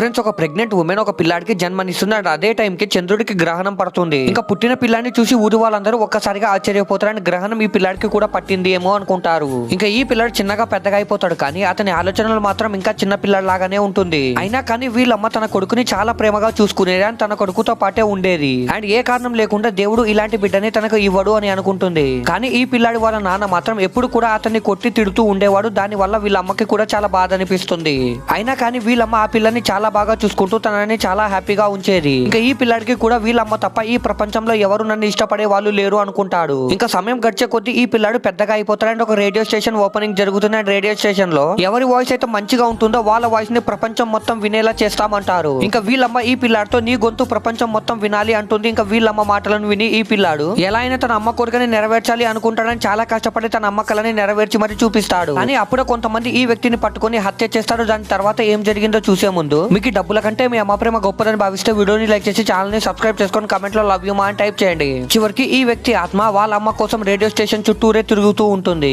Friends ఒక pregnant women ఒక పిల్లాడికి జన్మనిస్తున్నాడు. అదే టైం కి చంద్రుడికి గ్రహణం పడుతుంది. ఇంకా పుట్టిన పిల్లాన్ని చూసి ఊరి వాళ్ళందరూ ఒక్కసారిగా ఆశ్చర్యపోతారని గ్రహణం ఈ పిల్లాడికి కూడా పట్టింది ఏమో అనుకుంటారు. ఇంకా ఈ పిల్లాడు చిన్నగా పెద్దగా అయిపోతాడు కానీ అతని ఆలోచనలు మాత్రం ఇంకా చిన్న పిల్లాడి లాగానే ఉంటుంది. అయినా కానీ వీళ్ళమ్మ తన కొడుకుని చాలా ప్రేమగా చూసుకునేది అని తన కొడుకుతో పాటే ఉండేది. అండ్ ఏ కారణం లేకుండా దేవుడు ఇలాంటి బిడ్డని తనకు ఇవ్వడు అని అనుకుంటుంది. కానీ ఈ పిల్లాడి వాళ్ళ నాన్న మాత్రం ఎప్పుడు కూడా అతన్ని కొట్టి తిడుతూ ఉండేవాడు. దాని వల్ల వీళ్ళ అమ్మకి కూడా చాలా బాధ అనిపిస్తుంది. అయినా కానీ వీళ్ళమ్మ ఆ పిల్లని చాలా బాగా చూసుకుంటూ తనని చాలా హ్యాపీగా ఉంచేది. ఇంకా ఈ పిల్లాడికి కూడా వీళ్ళమ్మ తప్ప ఈ ప్రపంచంలో ఎవరు నన్ను ఇష్టపడే వాళ్ళు లేరు అనుకుంటాడు. ఇంకా సమయం గడిచే కొద్దీ ఈ పిల్లాడు పెద్దగా అయిపోతాడు అండ్ ఒక రేడియో స్టేషన్ ఓపెనింగ్ జరుగుతుంది అండ్ రేడియో స్టేషన్లో ఎవరి వాయిస్ అయితే మంచిగా ఉంటుందో వాళ్ళ వాయిస్ని ప్రపంచం మొత్తం వినేలా చేస్తామంటారు. ఇంకా వీళ్ళమ్మ ఈ పిల్లాడితో నీ గొంతు ప్రపంచం మొత్తం వినాలి అంటుంది. ఇంకా వీళ్ళమ్మ మాటలను విని ఈ పిల్లాడు ఎలా అయినా తన అమ్మ కోరికని నెరవేర్చాలి అనుకుంటాడని చాలా కష్టపడి తన అమ్మ కళని నెరవేర్చి మరి చూపిస్తాడు. కానీ అప్పుడే కొంతమంది ఈ వ్యక్తిని పట్టుకొని హత్య చేస్తారు. దాని తర్వాత ఏం జరిగిందో చూసే ముందు మీకు డబ్బుల కంటే మీ అమ్మ ప్రేమ గొప్పదని భావిస్తే వీడియోని లైక్ చేసి ఛానల్ని సబ్స్క్రైబ్ చేసుకొని కమెంట్లో లవ్ యూ మా అని టైప్ చేయండి. చివరికి ఈ వ్యక్తి ఆత్మ వాళ్ళ అమ్మ కోసం రేడియో స్టేషన్ చుట్టూరే తిరుగుతూ ఉంటుంది.